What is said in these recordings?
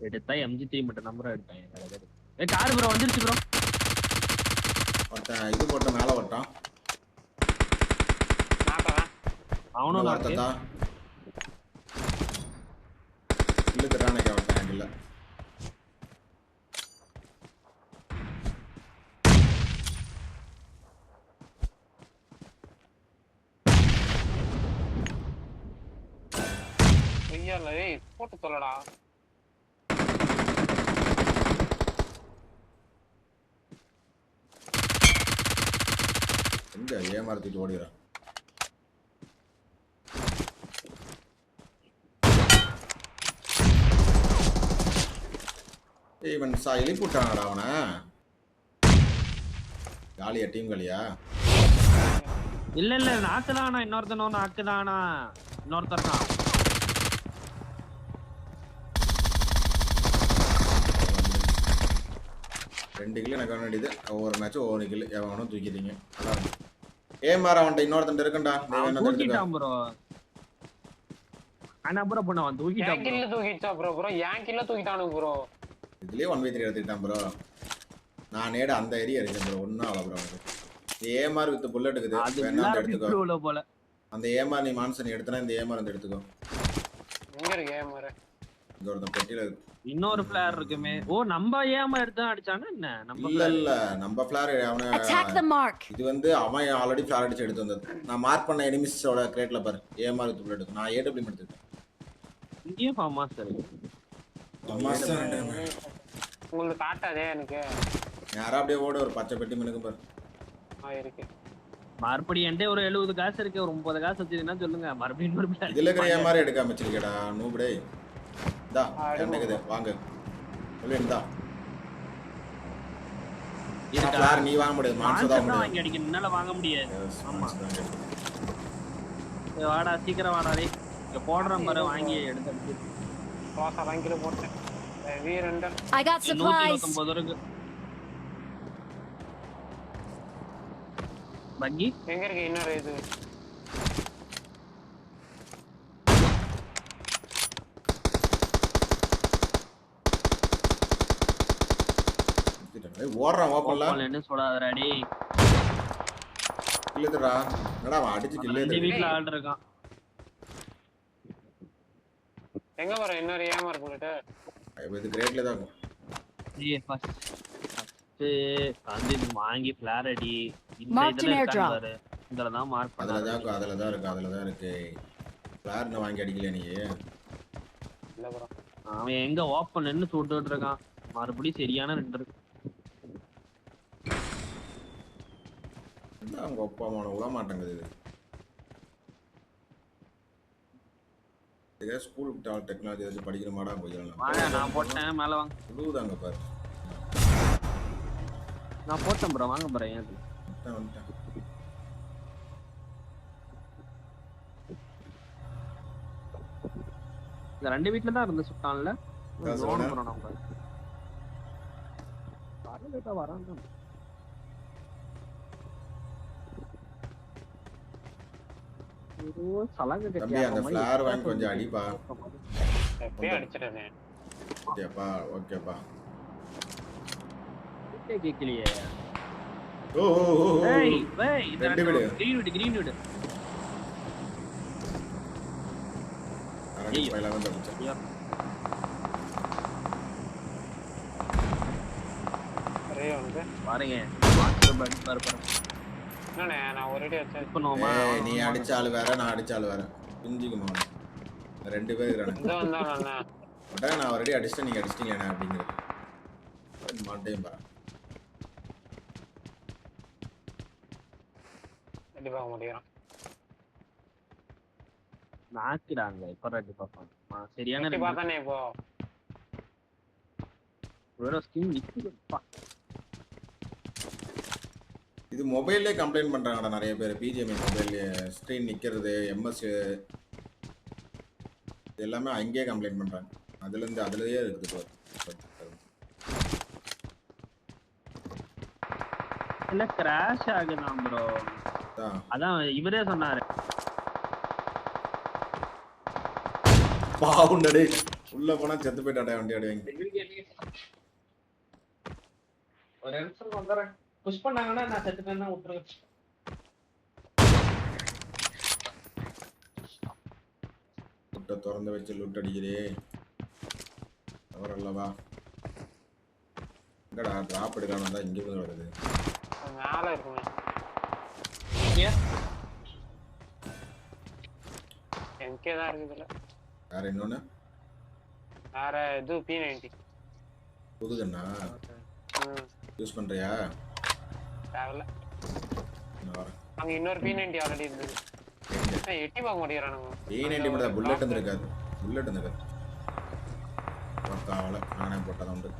எடுத்தா MG three மட்டும் number எடுத்தேன். வேற எதாவது. ஏ கார் ப்ரோ வந்துருச்சு ப்ரோ ஒருத்தன் இது போட்ட மேல வட்டான் அவனும் தான் இழுத்துட்டானே இல்ல ஐயா போட்டு சொல்லடா எங்க ஏமாத்திட்டு ஓடிறான் ஏய் இவன் சா எழுப்பி விட்டானடா அவனை. காலியா டீம் காலியா இல்ல இல்ல நாக்குதானா இன்னொருத்தனும் நாக்குதானா இன்னொருத்தர் தான். ரெண்டு கிலோ எனக்கு வேண்டியது ஒவ்வொரு மேட்சும் ஒவ்வொரு கிலோ எவனும் தூக்கிட்டீங்க. அதான் ஏமாற அவன்கிட்ட இன்னொருத்தன் இருக்கண்டா தூக்கிட்டான் ப்ரோ ஆனா ப்ரோ பண்ண அவன் தூக்கிட்டான். கில்ல தூக்கிச்சா ப்ரோ ப்ரோ என் கில்ல தூக்கிட்டானுங்க ப்ரோ இதுலயே ஒன் பை த்ரீ எடுத்துக்கிட்டான் ப்ரோ நான் நேட அந்த ஏரியா இருக்கேன் ப்ரோ ஒன்றும் அவ்வளோ ப்ரோ ஏமார் வித் புல்லட் இருக்குது. அது வேணா எடுத்துக்கோ. போல. அந்த ஏமார் நீ மான்சன் எடுத்தனா இந்த ஏமார் வந்து எடுத்துக்கோ. எங்க இருக்கு ஏமாறு இங்க ஒருத்தன் இன்னொரு பிளேயர் இருக்குமே. ஓ நம்ம ஏமா எடுத்தா அடிச்சானா என்ன? நம்ம இல்ல நம்ம பிளார் அவன. இது வந்து அவன் ஆல்ரெடி ஃபிளார் அடிச்சு எடுத்து வந்தது. நான் மார்க் பண்ண எனிமிஸோட கிரேட்ல பாரு. வித் புல்லட் நான் ஏடபிள்யூ எடுத்துக்கிட்டேன். இங்கேயும் ஃபார்மா சார் உங்களுக்கு காட்டாதே எனக்கு. யாரா அப்படியே ஓட ஒரு பச்சை பெட்டி மினுக்கு பாரு. ஆ இருக்கு. மறுபடியும் என்கிட்ட ஒரு எழுபது காசு இருக்கு. ஒரு முப்பது காசு வச்சதுன்னா சொல்லுங்க. மறுபடியும் இதுல இருக்கிற ஏமாரி எடுக்காம வச்சிருக்கேடா நூபடே எடுங்க. என்னக்குது வாங்க. சொல்லு இந்தா. இருக்கா? ஃபிளார் நீ வாங்க முடியாது. மான்சோ Monster தான் வாங்கி அடிக்கணும். என்னால வாங்க முடியாது. ஆமா. வாடா சீக்கிரம் வாடா டேய். இங்க போடுறேன் பாரு வாங்கி எடுத்து அடிச்சு. ரோசா தான் கிலோ போட்டேன் I got நூத்தி supplies. இருபத்தொன்பது இருக்கு. பக்கி எங்க இருக்கு? இன்னொரு இது. ஏய், ஓடுறான் ஓப்பன்ல என்ன சொல்லாதடா டேய். இல்லதுடா என்னடா அவன் அடிச்சு கில்லே வீட்ல ஆள் இருக்கான் எங்க வர இன்னொரு போட்டுட்டு இது கிரேட்ல தான் இருக்கும். ஏய் ஃபர்ஸ்ட் வாங்கி ஃபிளார் அடி. இந்த இதுல தான் மார்க் அதுல தான் அதுல தான் இருக்கு அதுல தான் இருக்கு. ஃபிளார் வாங்கி அடிக்கல நீ? இல்ல ப்ரோ அவன் எங்க ஓப்பன் நின்னு சுட்டுட்டு இருக்கான். மறுபடியும் சரியான ரெண்டு இருக்கு. என்ன அவங்க அப்பா அம்மா விட மாட்டேங்குது இது இதே ஸ்கூல் டெக்னாலஜி வச்சு படிக்கிற மாடா போயிடலாம் நான் போட்டேன் மேல வாங்க. விழுவுதாங்க பாரு. நான் போட்டேன் ப்ரோ வாங்க ப்ரோ ஏன் வந்துட்டேன், இந்த ரெண்டு வீட்ல தான் இருந்து சுட்டான்ல. வரான் சலங்க தம்பி அந்த ஃபிளார் வாங்கி கொஞ்சம் அடிப்பா. எப்பயும் அடிச்சிட்டேனே ஓகேப்பா. ஓகேப்பா கேட்கலையே. ஓ ஓ ஓ, ஓ ஏய் ஏய் இந்த ரெண்டு ரெண்டு வீடு. கிரீன் வீடு கிரீன் வீடு. அரங்க ஐயோ. பையில வந்து பாருங்க மாஸ்டர் பட் பாரு பாரு என்னண்ணே நான் ஒரு அடி ஏய், நீ அடிச்ச ஆளு வேற நான் அடிச்ச ஆளு வேற. புரிஞ்சுக்குமா. ரெண்டு பேர் இருக்கிறானுங்க. நான் ஆல்ரெடி அடிச்சிட்டேன் நீங்க அடிச்சிட்டீங்க அப்படிங்கிறது. மாட்டேன் பாரு. அடி பார்க்க மாட்டேங்கிறான் நாக்குறாங்க இப்ப ரெண்டு பாப்பான் சரியான பார்த்தானே இப்போ. ஒரு ஸ்கின் நிக்குதுப்பா இது மொபைல்லே கம்ப்ளைண்ட் பண்றாங்கடா நிறைய பேர். பிஜிஎம்ஐ மொபைல்லே ஸ்க்ரீன் நிக்கிறது எம்எஸ் இது எல்லாமே அங்கேயே கம்ப்ளைண்ட் பண்றாங்க. அதுல இருந்து அதுலயே இருக்குது. இல்ல கிராஷ் ஆகுதான் ப்ரோ அதான். இவரே சொன்னாரு. பாவுண்டடே உள்ள போனா செத்து போயிட்டாடா வண்டி அடி வாங்கி ஒரு நிமிஷம் வந்துடுறேன் புஷ் பண்ணாங்கன்னா நான் செத்து போய் தான் விட்டுருவேன் லுட்டை திறந்து வச்சு லுட் அடிக்கிறே. அவர் அல்லவா எங்கடா டிராப் எடுக்காம தான் இங்க இருந்து வருது. மேல இருக்குமே. ஏன்? எம்கே தான் இருக்குதுல வேற இன்னொன்னு? வேற இது பி நைன்டி புதுகண்ணா? யூஸ் பண்றியா? வரேன் அங்க இன்னொரு பி நைன்டி ஆல்ரெடி இருந்தது எட்டி பார்க்க மாட்டேங்கிறானுங்க ஏ நைன்டி மட்டும் புல்லட் இருந்திருக்காது. புல்லட் இருந்திருக்காது. பக்காவல நானே போட்டதான் உண்டு.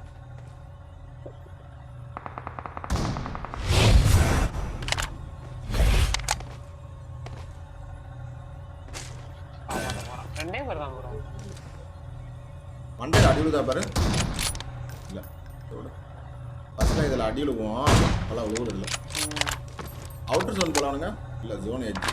ரெண்டே பேர் தான் போறோம் மண்டையில் அடி விழுதா பாரு. இல்லை ஃபஸ்ட்டில் இதில் அடி விழுவோம். அப்போல்லாம் விழுவுறது இல்லை அவுட்டர் ஜோன் போலானுங்க? இல்லை ஜோன் எட்ஜ்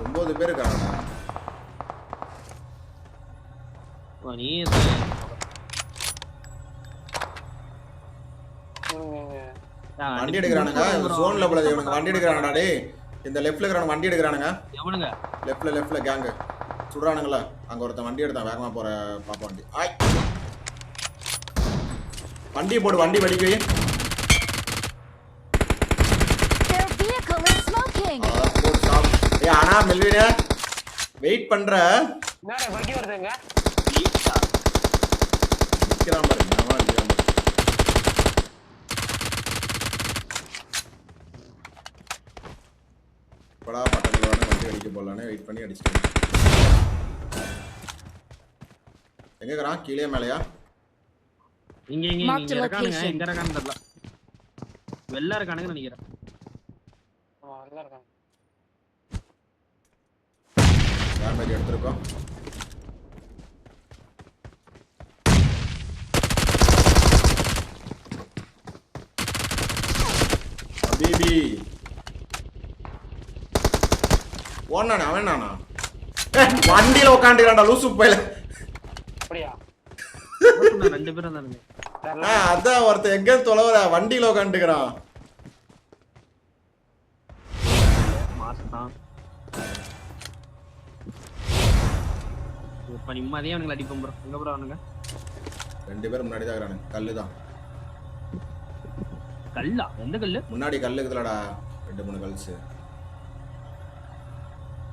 ஒம்பது பேர் இருக்காங்கண்ணா ஓ, நீ வண்டி எடுக்கிறானுங்க. ஜோன்ல போல இவனுங்க வண்டி எடுக்கிறானுடா டேய். இந்த லெஃப்ட்ல இருக்கிறவங்க வண்டி எடுக்கிறானுங்க. எவனுங்க? லெஃப்ட்ல லெஃப்ட்ல கேங்கு சுடுறானுங்களா? அங்க ஒருத்தன் வண்டி எடுத்தான். வேகமா போற பாப்பா வண்டி. ஆய். வண்டியை போடு வண்டி வெடிக்க. ஆனா மெல்வினே வெயிட் பண்ற. வண்டி வருதுங்க? நிக்கிறான் பக்கத்துல வேணா வண்டி அடிக்க போலான்னு வெயிட் பண்ணி அடிச்சிட்டேன். எங்க இருக்கிறான்? கீழே மேலையா? இங்க இங்க இங்க இருக்கானுங்க. எங்க இருக்கான்னு தெரியல. வெள்ளை இருக்கானுங்க நினைக்கிறேன். இருக்காங்க. எடுத்திருக்கோம் அபீபி ஓனானே அவன் நானா வண்டியில உட்காந்துக்கிறான்டா லூசு பையில. அப்படியா? நான் ரெண்டு பேரும் அதான் ஒருத்தன் எங்க தொலைவர வண்டியில உட்காந்துக்கிறான் நிம்மதியா அவனுங்களை அடிப்போம் ப்ரோ எங்க ப்ரோ அவனுங்க? ரெண்டு பேரும் முன்னாடி தான் இருக்கிறானுங்க. கல்லு தான் கல்லா? எந்த கல்லு? முன்னாடி கல்லு இருக்குதுலடா. ரெண்டு மூணு கல்ஸ்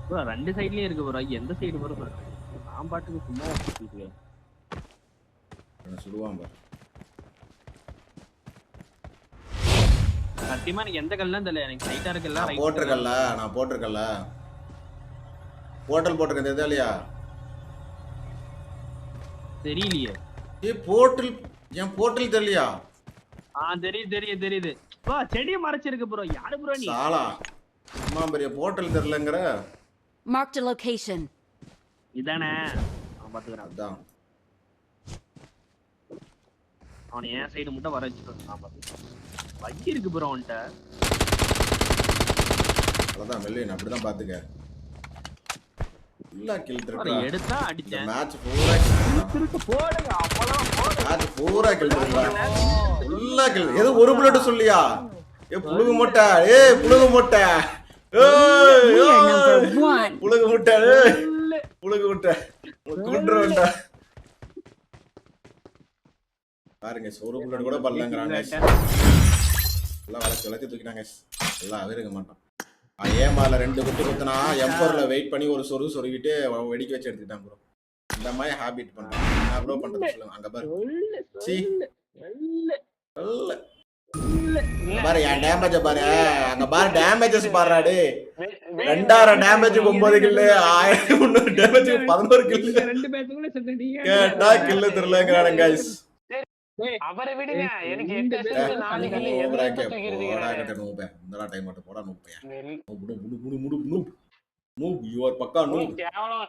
ப்ரோ ரெண்டு சைட்லயும் இருக்கு ப்ரோ எந்த சைடு ப்ரோ நான் பாட்டுக்கு சும்மா. என்ன சுடுவான் பாரு சத்தியமா எனக்கு எந்த கல்லாம் தெரியல. எனக்கு ரைட்டா இருக்குல்ல நான் right போட்டிருக்கல்ல நான் போட்டிருக்கல்ல போர்ட்டல் போட்டிருக்கேன் தெரியுதா இல்லையா? தெரியலையே. ஏய் போர்ட்டல் என் போர்ட்டல் தெரியலையா? ஆ தெரியுது தெரியுது தெரியுது. ப்ரோ செடியை மறைச்சிருக்கு ப்ரோ யாரு ப்ரோ நீ? சாலா. அம்மா பெரிய போர்ட்டல் தெரியலங்கிற. Marked a location. இதானே? நான் பாத்துக்கிறேன். அதான். அவனை என் சைடு மட்டும் வர வச்சுட்டு நான் பாத்துக்கிறேன். வக்கி இருக்கு ப்ரோ அவன்கிட்ட. அதான் வெள்ளையன் அப்படிதான் பாத்துக்க. ஃபுல்லா கில் ப்ரோ, திருக்கா எடுத்தா அடிச்சேன். மேட்ச் பூரா திருட்டு போடுங்க அப்பதான் போடு. மேட்ச் பூரா கில் திருக்கா ஃபுல்லா கில் எது ஒரு புல்லட் சொல்லியா? ஏ புழுகு முட்டை ஏய் புழுகு முட்டை. ஏய், இல்ல. புழுகு முட்டை கூட்டுருவேன்டா பாருங்க ஒரு புல்லட் கூட பல்லங்கிறாங்க எல்லாம் வளர்த்து வளர்த்து தூக்கிட்டாங்க எல்லாம் அவருக்க மாட்டான் ஏமால ரெண்டு குத்து குத்துனா எம்பர்ல வெயிட் பண்ணி ஒரு சொரு சொருகிட்டு வெடிக்க வச்சு எடுத்துக்கிட்டான் ப்ரோ இந்த மாதிரி ஹாபிட் பண்றான். நான் ப்ரோ பண்றது சொல்லுங்க அங்க பாரு. சீ. பாரு என் டேமேஜ் பாரு. அங்க பாரு டேமேஜஸ் பாருடா ரெண்டாயிரம் டேமேஜ் ஒன்பது கில்லு ஆயிரத்தி முந்நூறு டேமேஜ் பதினோரு கில்லு கேட்டா கில்லு தெரியலங்கிறானுங்க guys. ஏய், அவரை விடுங்க. எனக்கு time மட்டும் போடா. நெல். நூப், நூப், பக்கா நீ நூப். கேவலம்.